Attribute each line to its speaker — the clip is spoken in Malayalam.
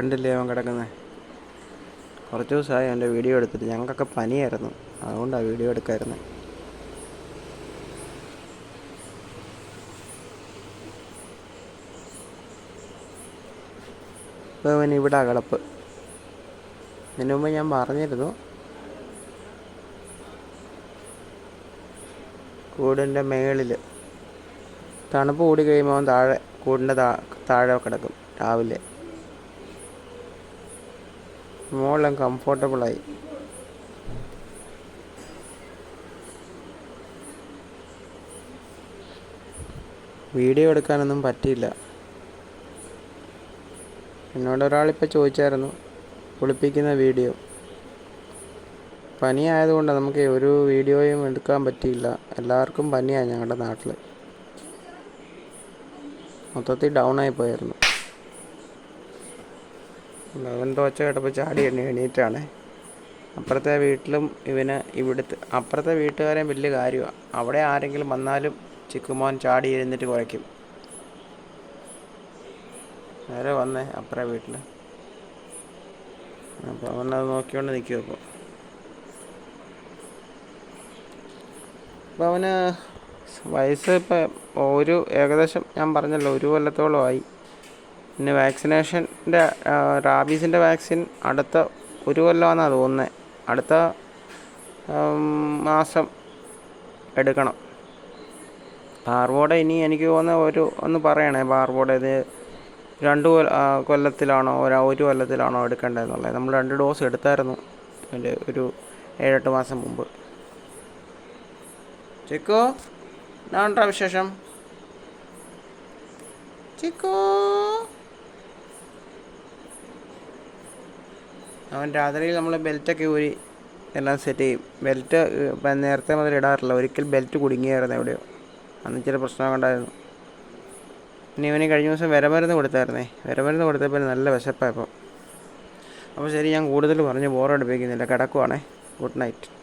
Speaker 1: കണ്ടില്ലേ അവൻ കിടക്കുന്നത് കുറച്ച് ദിവസമായി അവന്റെ വീഡിയോ എടുത്തിട്ട് ഞങ്ങൾക്കൊക്കെ പനിയായിരുന്നു. അതുകൊണ്ടാണ് വീഡിയോ എടുക്കായിരുന്നത് ഇപ്പോൾ അവൻ ഇവിടെ കിടപ്പ് ഇതിനു മുമ്പ് ഞാൻ പറഞ്ഞിരുന്നു. കൂടിന്റെ മേളിൽ തണുപ്പ് കൂടി കഴിയുമ്പോൾ താഴെ കൂടിന്റെ താഴെ കിടക്കും രാവിലെ. മോളെല്ലാം കംഫോർട്ടബിളായി വീഡിയോ എടുക്കാനൊന്നും പറ്റിയില്ല. എന്നോട് ഒരാളിപ്പോൾ ചോദിച്ചായിരുന്നു കുളിപ്പിക്കുന്ന വീഡിയോ. പനിയായതുകൊണ്ട് നമുക്ക് ഒരു വീഡിയോയും എടുക്കാൻ പറ്റിയില്ല. എല്ലാവർക്കും പനിയാണ് ഞങ്ങളുടെ നാട്ടിൽ മൊത്തത്തിൽ ഡൗൺ ആയി പോയായിരുന്നു. അവൻ തോച്ച കേട്ടപ്പോൾ ചാടി എണ്ണി എണീറ്റാണ്. അപ്പുറത്തെ വീട്ടിലും ഇവന് ഇവിടുത്തെ അപ്പുറത്തെ വീട്ടുകാരെയും വലിയ കാര്യമാണ് അവിടെ ആരെങ്കിലും വന്നാലും ചിക്കുമോൻ ചാടി എഴുന്നിട്ട് കുഴയ്ക്കും നേരെ വന്നേ അപ്പുറേ വീട്ടിൽ അപ്പോൾ അവനത് നോക്കിക്കൊണ്ട് നിൽക്കും അപ്പോൾ അപ്പോൾ അവന് വയസ്സ് ഇപ്പം ഒരു ഏകദേശം ഞാൻ പറഞ്ഞല്ലോ ഒരു കൊല്ലത്തോളമായി. പിന്നെ വാക്സിനേഷന്റെ റാബീസിന്റെ വാക്സിൻ അടുത്ത ഒരു കൊല്ലമാണെന്നാണ് തോന്നുന്നത് അടുത്ത മാസം എടുക്കണം. ബാർബോഡ ഇനി എനിക്ക് തോന്നുന്ന ഒരു ഒന്ന് പറയണേ ബാർബോഡ ഇത് രണ്ട് കൊല്ല- കൊല്ലത്തിലാണോ ഒരു ഒരു കൊല്ലത്തിലാണോ എടുക്കേണ്ടതെന്നുള്ളത്. നമ്മൾ രണ്ട് ഡോസ് എടുത്തായിരുന്നു അതിന്റെ ഒരു ഏഴെട്ട് മാസം മുമ്പ്. ചിക്കോ എന്നാണ്ടാ വിശേഷം? ചിക്കു. അവൻ രാത്രിയിൽ നമ്മൾ ബെൽറ്റൊക്കെ ഊരി എല്ലാം സെറ്റ് ചെയ്യും. ബെൽറ്റ് നേരത്തെ മുതൽ ഇടാറില്ല. ഒരിക്കൽ ബെൽറ്റ് കുടുങ്ങിയായിരുന്നു എവിടെയോ. അന്ന് ചില പ്രശ്നമൊക്കെ ഉണ്ടായിരുന്നു. ഇനി ഇവന് കഴിഞ്ഞ ദിവസം വിരമരുന്ന് കൊടുത്തായിരുന്നേ. വിരമരുന്ന് കൊടുത്തപ്പോൾ നല്ല വിശപ്പായപ്പോൾ അപ്പോൾ ശരി ഞാൻ കൂടുതൽ പറഞ്ഞ് ബോറടിപ്പിക്കുന്നില്ല കിടക്കുവാണേ. Good night